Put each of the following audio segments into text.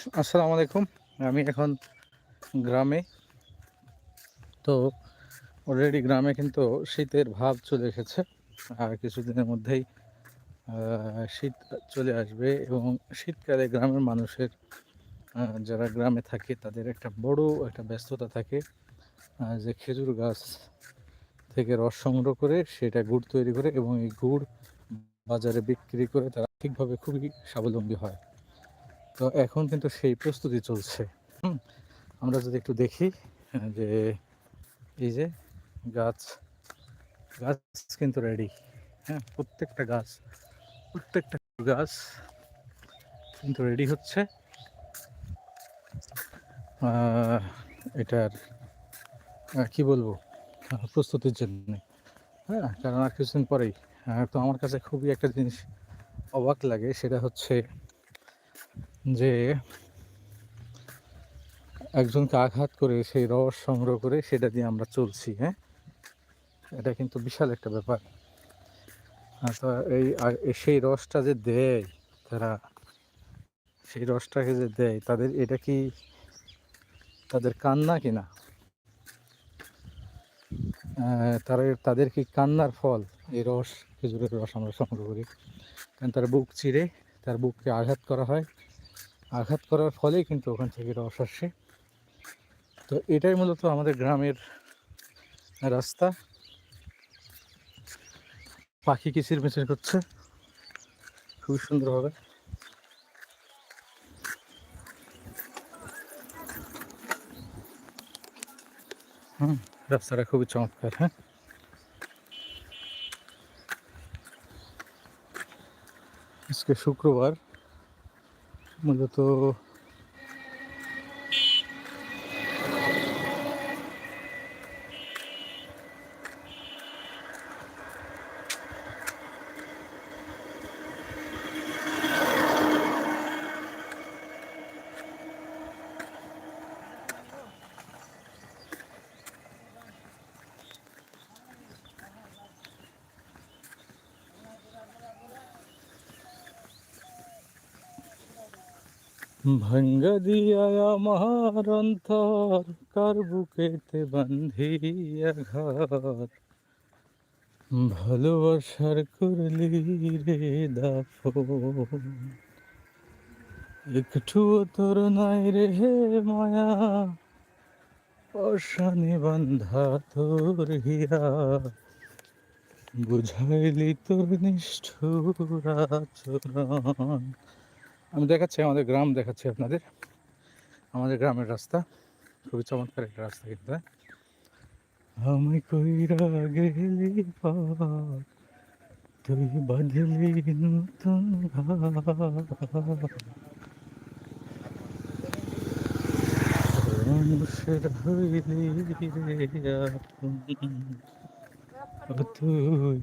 আসসালামু আলাইকুম। আমি এখন গ্রামে। তো অলরেডি গ্রামে কিন্তু শীতের ভাব চলে এসেছে। আর কিছুদিনের মধ্যেই শীত চলে আসবে এবং শীতকালে গ্রামের মানুষের যারা গ্রামে থাকে তাদের একটা বড় একটা ব্যস্ততা থাকে। যে খেজুর গাছ থেকে রস সংগ্রহ করে সেটা গুড় তৈরি করে এবং এই গুড় বাজারে বিক্রি করে তারা ঠিকভাবে খুবই স্বাবলম্বী হয়। তো এখন কিন্তু সেই প্রস্তুতি চলছে। আমরা যদি একটু দেখি, যে এই যে গাছ গাছ কিন্তু রেডি হ্যাঁ প্রত্যেকটা গাছ প্রত্যেকটা গাছ কিন্তু রেডি হচ্ছে। এটার কি বলব প্রস্তুতির জন্য হ্যাঁ কারণ আর কিছুদিন পরেই তো আমার কাছে খুবই একটা জিনিস অবাক লাগে, সেটা হচ্ছে যে একজনকে আঘাত করে সেই রস সংগ্রহ করে সেটা দিয়ে আমরা চলছি হ্যাঁ? এটা কিন্তু বিশাল একটা ব্যাপার। এই সেই রসটা যে দেয় তারা, সেই রসটাকে যে দেয়, তাদের এটা কি তাদের কান্না কিনা তারা, তাদের কি কান্নার ফল এই রস, খেজুরের রস আমরা সংগ্রহ করি? কারণ তার বুক চিরে তার বুককে আঘাত করা হয়। আঘাত করার ফলেই কিন্তু ওখান থেকে রস আসে। তো এটাই মূলত আমাদের গ্রামের রাস্তা। পাখি কিচির মিচির করছে। খুব সুন্দরভাবে হুম, রাস্তাটা খুবই চমৎকার হ্যাঁ। আজকে শুক্রবার। মূলত ভাঙ্গা দিয়া আমার অন্তর কার বুকেতে বান্ধিয়া ঘর? ভালোবাসার করলি রে দাফন। একটু তোর নাই রে মায়া, অশানি বান্ধা তোর হিয়া বুঝাইলি তোর নিষ্ঠুর আচরণ। আমি দেখাচ্ছি, আমাদের গ্রাম দেখাচ্ছি আপনাদের আমাদের গ্রামের রাস্তা, খুবই চমৎকার একটা রাস্তা কিন্তু হ্যাঁ? আমি কইরা গেলি তুই বাঁধলি নতুন। মানুষের হইলি রে। তুই হইলি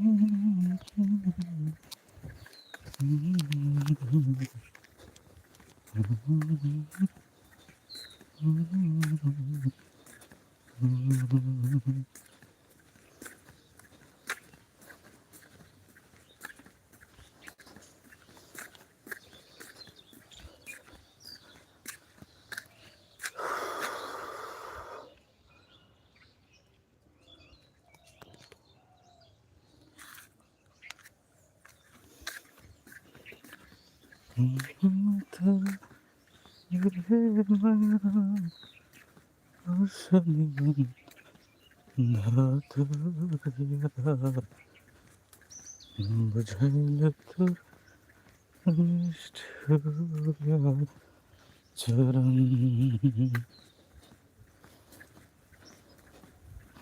Mm-hmm. Umut'a yüreğime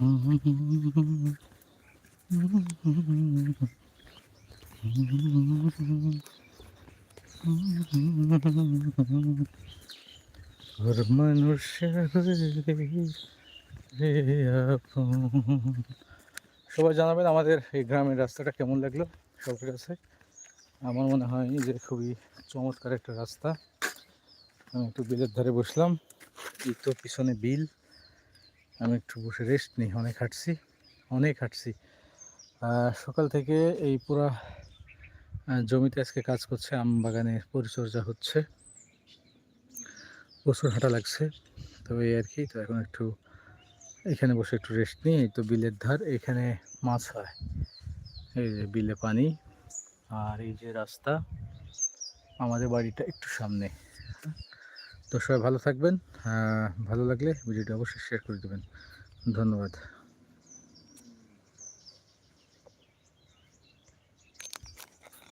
Mm-hmm. ওর মানুষ সবাই জানাবেন আমাদের এই গ্রামের রাস্তাটা কেমন লাগল সবার কাছে। আমার মনে হয় যে খুবই চমৎকার একটা রাস্তা। আমি একটু বিলের ধারে বসলাম, এই পিছনে বিল। আমি একটু বসে রেস্ট নিই, অনেক হাঁটছি অনেক হাঁটছি। সকাল থেকে এই পুরা জমিতে আজকে কাজ করছে, আম বাগানে পরিচর্যা হচ্ছে। প্রচুর হাঁটা লাগছে তো এই আর কি, তো এখন একটু এখানে বসে একটু রেস্ট নিই, এই তো বিলের ধার, এখানে মাছ হয়। এই যে বিলে পানি, আর এই যে রাস্তা, আমাদের বাড়িটা একটু সামনে। তো সবাই ভালো থাকবেন ভালো লাগলে ভিডিওটা অবশ্যই শেয়ার করে দেবেন। ধন্যবাদ।